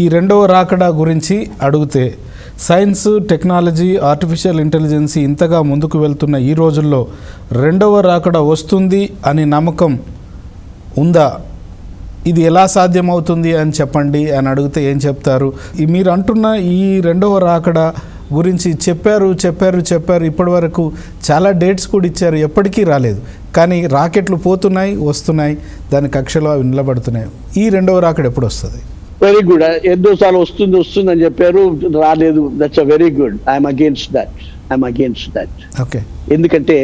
ఈ రెండవ రాకడా గురించి అడిగితే సైన్స్ టెక్నాలజీ ఆర్టిఫిషియల్ ఇంటెలిజెన్స్ ఇంతగా ముందుకు వెళ్తున్న ఈ రోజుల్లో రెండవ రాకడ వస్తుంది అని నమ్మకం ఉందా? ఇది ఎలా సాధ్యమవుతుంది అని చెప్పండి అని అడిగితే ఏం చెప్తారు? ఈ మీరు అంటున్న ఈ రెండవ రాకడ గురించి చెప్పారు చెప్పారు చెప్పారు ఇప్పటివరకు చాలా డేట్స్ కూడా ఇచ్చారు ఎప్పటికీ రాలేదు. కానీ రాకెట్లు పోతున్నాయి వస్తున్నాయి దాని కక్షలో అవి నిలబడుతున్నాయి. ఈ రెండవ రాకడ ఎప్పుడు వస్తుంది? వెరీ గుడ్ ఎన్నోసార్లు వస్తుంది వస్తుంది అని చెప్పారు. రాలేదు. That's a very good I'm against that I'm against that okay ఎందుకంటే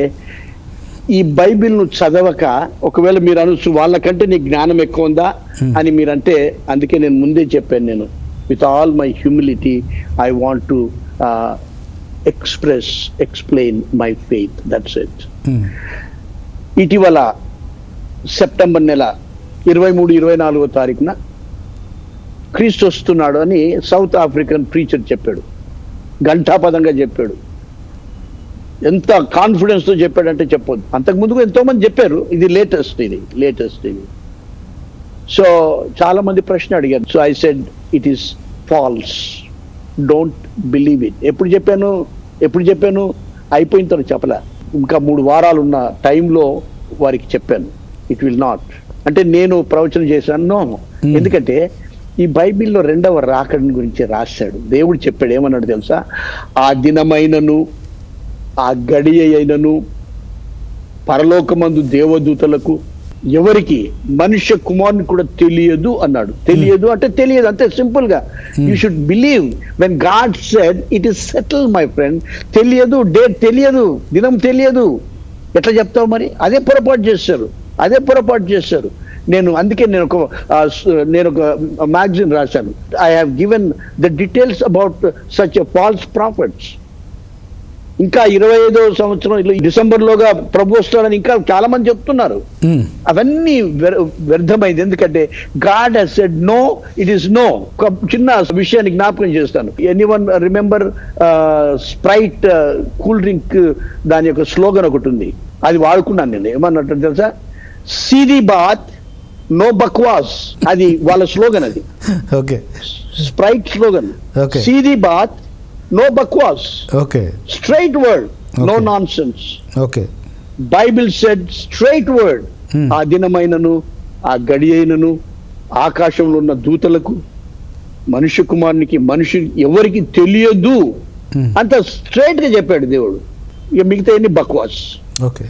ఈ బైబిల్ను చదవక ఒకవేళ మీరు అనొచ్చు వాళ్ళకంటే నీ జ్ఞానం ఎక్కువ ఉందా Hmm. అని మీరంటే అందుకే నేను ముందే చెప్పాను నేను with all my humility I want to express explain my faith that's it ఇటీవల సెప్టెంబర్ నెల ఇరవై మూడు ఇరవై నాలుగో తారీఖున క్రీస్తు వస్తున్నాడు అని సౌత్ ఆఫ్రికన్ ప్రీచర్ చెప్పాడు. ఘంటాపదంగా చెప్పాడు. ఎంత కాన్ఫిడెన్స్తో చెప్పాడంటే చెప్పొద్దు. అంతకు ముందుకు ఎంతో మంది చెప్పారు ఇది లేటెస్ట్ ఇది లేటెస్ట్ ఇది. సో చాలా మంది ప్రశ్న అడిగారు. So I said it is false. Don't believe it. ఎప్పుడు చెప్పాను? ఎప్పుడు చెప్పాను? అయిపోయిన తర్వాత చెప్పలే. ఇంకా మూడు వారాలు ఉన్న టైంలో వారికి చెప్పాను. It will not. అంటే నేను ప్రవచనం చేశాను. Hmm. ఎందుకంటే ఈ బైబిల్లో రెండవ రాకడని గురించి రాశాడు. దేవుడు చెప్పాడు ఏమన్నాడు తెలుసా? ఆ దినమైనను ఆ గడియ అయినను పరలోకమందు దేవదూతలకు ఎవరికి? మనుష్య కుమారుని కూడా తెలియదు అన్నాడు. తెలియదు అంటే తెలియదు అంతే సింపుల్గా you should believe when God said it is settle my friend తెలియదు డేట్ తెలియదు దినం తెలియదు. ఎట్లా చెప్తావు మరి? అదే పొరపాటు చేశారు. అదే పొరపాటు చేశారు. నేను అందుకే నేను ఒక నేను ఒక మ్యాగజైన్ రాశాను. I have given the details about such false prophets ఇంకా ఇరవై ఐదో సంవత్సరం డిసెంబర్ లోగా ప్రభు వస్తాడని ఇంకా చాలా మంది చెప్తున్నారు. ఉమ్, అవన్నీ వ్యర్- వ్యర్థమైంది. ఎందుకంటే God has said no it is no ఒక చిన్న విషయాన్ని జ్ఞాపకం చేస్తాను. Anyone remember Sprite cool drink దాని యొక్క స్లోగన్ ఒకటి ఉంది. అది వాడుకున్నాను నేను. ఏమన్నట్టు తెలుసా? సీది బాత్ నో బక్వాస్. అది వాళ్ళ స్లోగన్ అది. ఓకే. Sprite slogan. సీది బాత్ no బక్వాస్. Okay. Straight word no. Nonsense okay. Bible said straight word. ఆ దినమైనను ఆ గడి అయినను ఆకాశంలో ఉన్న దూతలకు మనుష్య కుమారునికి మనిషి ఎవరికి తెలియదు. అంత స్ట్రైట్గా చెప్పాడు దేవుడు. ఇక మిగతా బక్వాస్. ఓకే.